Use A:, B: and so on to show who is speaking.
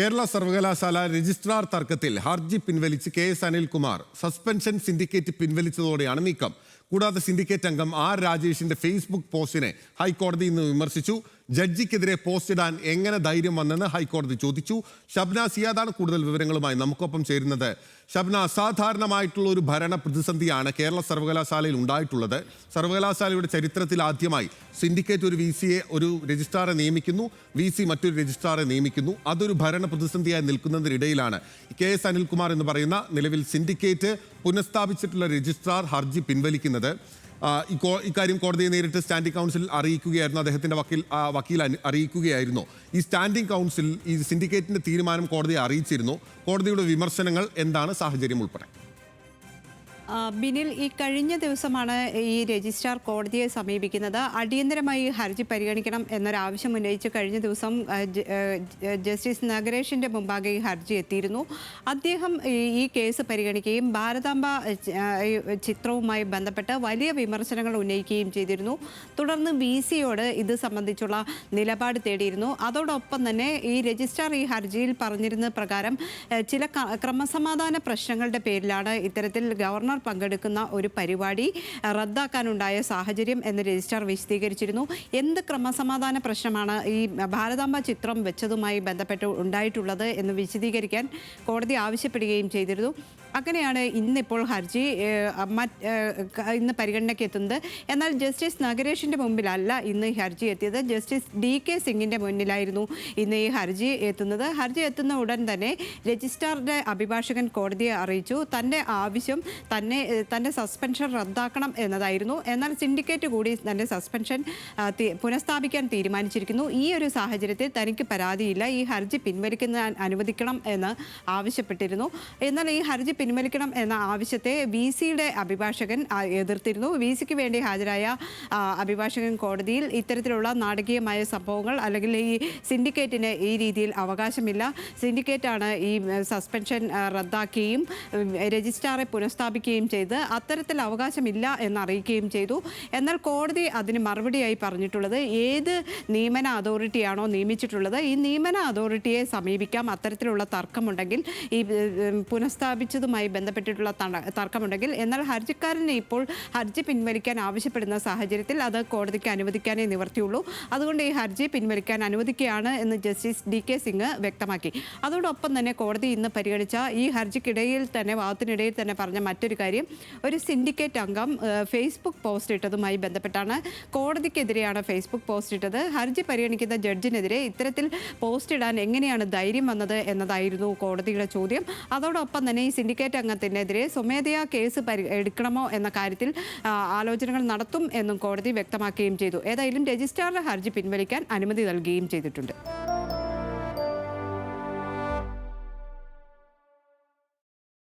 A: കേരള സർവകലാശാല രജിസ്ട്രാർ തർക്കത്തിൽ ഹർജി പിൻവലിച്ച് K S Anilkumar suspension syndicate പിൻവലിച്ചതോടെയാണ് നീക്കം. കൂടാതെ സിൻഡിക്കേറ്റ് അംഗം ആർ രാജേഷിന്റെ ഫേസ്ബുക്ക് പോസ്റ്റിനെ ഹൈക്കോടതി ഇന്ന് വിമർശിച്ചു. ജഡ്ജിക്കെതിരെ പോസ്റ്റ് ഇടാൻ എങ്ങനെ ധൈര്യം വന്നെന്ന് ഹൈക്കോടതി ചോദിച്ചു. ഷബ്ന സിയാദാണ് കൂടുതൽ വിവരങ്ങളുമായി നമുക്കൊപ്പം ചേരുന്നത്. ഷബ്ന അസാധാരണമായിട്ടുള്ള ഒരു ഭരണ പ്രതിസന്ധിയാണ് കേരള സർവകലാശാലയിൽ ഉണ്ടായിട്ടുള്ളത്. സർവകലാശാലയുടെ ചരിത്രത്തിൽ ആദ്യമായി സിൻഡിക്കേറ്റ് ഒരു വി സിയെ ഒരു രജിസ്ട്രാറെ നിയമിക്കുന്നു. വി സി മറ്റൊരു രജിസ്ട്രാറെ നിയമിക്കുന്നു. അതൊരു ഭരണ പ്രതിസന്ധിയായി നിൽക്കുന്നതിനിടയിലാണ് കെ എസ് അനിൽകുമാർ എന്ന് പറയുന്ന നിലവിൽ സിൻഡിക്കേറ്റ് പുനഃസ്ഥാപിച്ചിട്ടുള്ള രജിസ്ട്രാർ ഹർജി പിൻവലിക്കുന്നത്. കോ- ഇക്കാര്യം കോടതിയെ നേരിട്ട് സ്റ്റാൻഡിംഗ് കൗൺസിൽ അറിയിക്കുകയായിരുന്നു. അദ്ദേഹത്തിന്റെ വക്കീൽ വക്കീൽ അറിയിക്കുകയായിരുന്നു. ഈ സ്റ്റാൻഡിംഗ് കൗൺസിൽ ഈ സിൻഡിക്കേറ്റിന്റെ തീരുമാനം കോടതിയെ അറിയിച്ചിരുന്നു. കോടതിയുടെ വിമർശനങ്ങൾ എന്താണ് സാഹചര്യം ഉൾപ്പെടെ?
B: ബിനിൽ ഈ കഴിഞ്ഞ ദിവസമാണ് ഈ രജിസ്ട്രാർ കോടതിയെ സമീപിക്കുന്നത്. അടിയന്തരമായി ഹർജി പരിഗണിക്കണം എന്നൊരാവശ്യം ഉന്നയിച്ച് കഴിഞ്ഞ ദിവസം ജസ്റ്റിസ് നഗരേഷിന്റെ മുമ്പാകെ ഈ ഹർജി എത്തിയിരുന്നു. അദ്ദേഹം ഈ- കേസ് പരിഗണിക്കുകയും ഭാരതാംബ ചിത്രവുമായി ബന്ധപ്പെട്ട് വലിയ വിമർശനങ്ങൾ ഉന്നയിക്കുകയും ചെയ്തിരുന്നു. തുടർന്ന് ബി സിയോട് ഇത് സംബന്ധിച്ചുള്ള നിലപാട് തേടിയിരുന്നു. അതോടൊപ്പം തന്നെ ഈ രജിസ്ട്രാർ ഈ ഹർജിയിൽ പറഞ്ഞിരുന്ന പ്രകാരം ചില ക്രമസമാധാന പ്രശ്നങ്ങളുടെ പേരിലാണ് ഇത്തരത്തിൽ ഗവർണർ പങ്കെടുക്കുന്ന ഒരു പരിപാടി റദ്ദാക്കാനുണ്ടായ സാഹചര്യം എന്ന് രജിസ്ട്രാർ വിശദീകരിച്ചിരുന്നു. എന്ത് ക്രമസമാധാന പ്രശ്നമാണ് ഈ ഭാരതാംബ ചിത്രം വെച്ചതുമായി ബന്ധപ്പെട്ട് ഉണ്ടായിട്ടുള്ളത് എന്ന് വിശദീകരിക്കാൻ കോടതി ആവശ്യപ്പെടുകയും ചെയ്തിരുന്നു. അങ്ങനെയാണ് ഇന്നിപ്പോൾ ഹർജി ഇന്ന് പരിഗണനയ്ക്ക് എത്തുന്നത്. എന്നാൽ ജസ്റ്റിസ് നഗരേഷിന്റെ മുമ്പിലല്ല ഇന്ന് ഹർജി എത്തിയത്. ജസ്റ്റിസ് ഡി കെ സിംഗിന്റെ മുന്നിലായിരുന്നു ഇന്ന് ഈ ഹർജി എത്തുന്നത്. ഹർജി എത്തുന്ന ഉടൻ തന്നെ രജിസ്ട്രാറുടെ അഭിഭാഷകൻ കോടതിയെ അറിയിച്ചു. തന്റെ ആവശ്യം തന്നെ തന്റെ സസ്പെൻഷൻ റദ്ദാക്കണം എന്നതായിരുന്നു. എന്നാൽ സിൻഡിക്കേറ്റ് കൂടി തന്റെ സസ്പെൻഷൻ പുനഃസ്ഥാപിക്കാൻ തീരുമാനിച്ചിരിക്കുന്നു. ഈ ഒരു സാഹചര്യത്തിൽ തനിക്ക് പരാതിയില്ല. ഈ ഹർജി പിൻവലിക്കുന്ന അനുവദിക്കണം എന്ന് ആവശ്യപ്പെട്ടിരുന്നു. എന്നാൽ ഈ ഹർജി പിൻവലിക്കണം എന്ന ആവശ്യത്തെ വി സിയുടെ അഭിഭാഷകൻ എതിർത്തിരുന്നു. വി സിക്ക് വേണ്ടി ഹാജരായ അഭിഭാഷകൻ കോടതിയിൽ ഇത്തരത്തിലുള്ള നാടകീയമായ സംഭവങ്ങൾ അല്ലെങ്കിൽ ഈ സിൻഡിക്കേറ്റിന് ഈ രീതിയിൽ അവകാശമില്ല. സിൻഡിക്കേറ്റാണ് ഈ സസ്പെൻഷൻ റദ്ദാക്കുകയും രജിസ്ട്രാറെ പുനഃസ്ഥാപിക്കുകയും ചെയ്ത് അത്തരത്തിൽ അവകാശമില്ല എന്നറിയിക്കുകയും ചെയ്തു. എന്നാൽ കോടതി അതിന് മറുപടിയായി പറഞ്ഞിട്ടുള്ളത് ഏത് നിയമന അതോറിറ്റിയാണോ നിയമിച്ചിട്ടുള്ളത് ഈ നിയമന അതോറിറ്റിയെ സമീപിക്കാം. അത്തരത്തിലുള്ള തർക്കമുണ്ടെങ്കിൽ ഈ പുനഃസ്ഥാപിച്ചതുമായി ബന്ധപ്പെട്ടിട്ടുള്ള തർക്കമുണ്ടെങ്കിൽ എന്നാൽ ഹർജിക്കാരനെ ഇപ്പോൾ ഹർജി പിൻവലിക്കാൻ ആവശ്യപ്പെടുന്ന സാഹചര്യത്തിൽ അത് കോടതിക്ക് അനുവദിക്കാനേ നിവർത്തിയുള്ളൂ. അതുകൊണ്ട് ഈ ഹർജി പിൻവലിക്കാൻ അനുവദിക്കുകയാണ് എന്ന് ജസ്റ്റിസ് ഡി കെ സിംഗ് വ്യക്തമാക്കി. അതോടൊപ്പം തന്നെ കോടതി ഇന്ന് പരിഗണിച്ച ഈ ഹർജിക്കിടയിൽ തന്നെ വാദത്തിനിടയിൽ തന്നെ പറഞ്ഞ മറ്റൊരു കാര്യം ഒരു സിൻഡിക്കേറ്റ് അംഗം ഫേസ്ബുക്ക് പോസ്റ്റ് ഇട്ടതുമായി ബന്ധപ്പെട്ടാണ് കോടതിക്കെതിരെയാണ് ഫേസ്ബുക്ക് പോസ്റ്റ് ഇട്ടത്. ഹർജി പരിഗണിക്കുന്ന ജഡ്ജിനെതിരെ ഇത്തരത്തിൽ പോസ്റ്റ് ഇടാൻ എങ്ങനെയാണ് ധൈര്യം വന്നത് എന്നതായിരുന്നു കോടതിയുടെ ചോദ്യം. അതോടൊപ്പം തന്നെ ഈ സിൻഡിക്കേറ്റ് അംഗത്തിനെതിരെ സ്വമേധയാ കേസ് എടുക്കണമോ എന്ന കാര്യത്തിൽ ആലോചനകൾ നടത്തും എന്നും കോടതി വ്യക്തമാക്കുകയും ചെയ്തു. ഏതായാലും രജിസ്ട്രാറുടെ ഹർജി പിൻവലിക്കാൻ അനുമതി നൽകുകയും ചെയ്തിട്ടുണ്ട്.